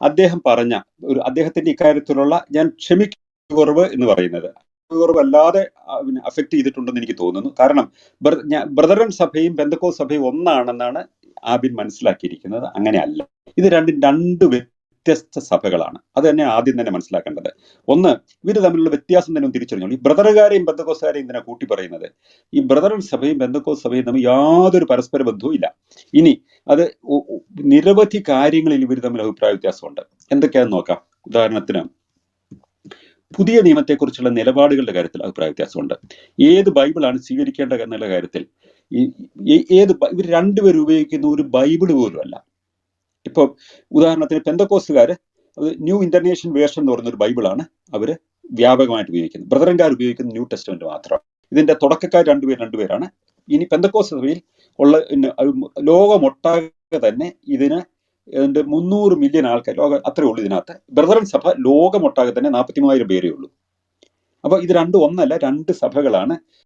അദ്ദേഹം പറഞ്ഞ ഒരു അദ്ദേഹത്തിന്റെ ഇക്കാര്യത്തിലുള്ള ഞാൻ ക്ഷമിക്കുറവ് എന്ന് പറയുന്നത്. കുറവ് അല്ലാതെ അഫക്റ്റ് ചെയ്തിട്ടുണ്ടെന്ന് എനിക്ക് തോന്നുന്നു. കാരണം ബ്രദറൻ സഭയും ബന്ധക്കോ സഭയും ഒന്നാണെന്നാണ് ആബിൻ മനസ്സിലാക്കിയിരിക്കുന്നത്. അങ്ങനെയല്ല. ഇത് രണ്ടും രണ്ട് വ്യത്യസ്ത സഭകളാണ്. അത് തന്നെ ആദ്യം തന്നെ മനസ്സിലാക്കേണ്ടത്. ഒന്ന് ഇവർ തമ്മിലുള്ള വ്യത്യാസം തന്നെ തിരിച്ചറിഞ്ഞോളൂ. ഈ ബ്രദറുകാരെയും ബന്ധക്കോസുകാരെയും ഇതിനെ കൂട്ടി പറയുന്നത് ഈ ബ്രദറൻ സഭയും ബന്ധക്കോസ് സഭയും തമ്മിൽ യാതൊരു പരസ്പര ബന്ധവും ഇല്ല. ഇനി അത് നിരവധി കാര്യങ്ങളിൽ ഇവർ തമ്മിൽ അഭിപ്രായ വ്യത്യാസമുണ്ട്. എന്തൊക്കെയാണെന്ന് നോക്കാം. ഉദാഹരണത്തിന് പുതിയ നിയമത്തെക്കുറിച്ചുള്ള നിലപാടുകളുടെ കാര്യത്തിൽ അഭിപ്രായ വ്യത്യാസമുണ്ട്. ഏത് ബൈബിളാണ് സ്വീകരിക്കേണ്ടത് എന്നുള്ള കാര്യത്തിൽ ഏത് ഇവർ രണ്ടുപേരും ഉപയോഗിക്കുന്ന ഒരു ബൈബിൾ പോലും അല്ല. ഇപ്പൊ ഉദാഹരണത്തിന് പെന്തക്കോസുകാര് അത് ന്യൂ ഇന്റർനാഷണൽ വേർഷൻ എന്ന് പറയുന്ന ഒരു ബൈബിളാണ് അവർ വ്യാപകമായിട്ട് ഉപയോഗിക്കുന്നത്. ബ്രദറൻകാർ ഉപയോഗിക്കുന്ന ന്യൂ ടെസ്റ്റ്മെന്റ് മാത്രം. ഇതിന്റെ തുടക്കക്കാർ രണ്ടുപേർ രണ്ടുപേരാണ്. ഇനി പെന്തക്കോസ് സഭയിൽ ഉള്ള ലോകമൊട്ടാകെ തന്നെ ഇതിന് എന്റെ മുന്നൂറ് മില്യൺ ആൾക്കാർ ലോക അത്രേ ഉള്ളൂ ഇതിനകത്ത്. ബ്രദറൻ സഭ ലോകമൊട്ടാകെ തന്നെ നാൽപ്പത്തി മൂവായിരം പേരേ ഉള്ളൂ. അപ്പൊ ഇത് രണ്ട് ഒന്നല്ല രണ്ട് സഭകളാണ്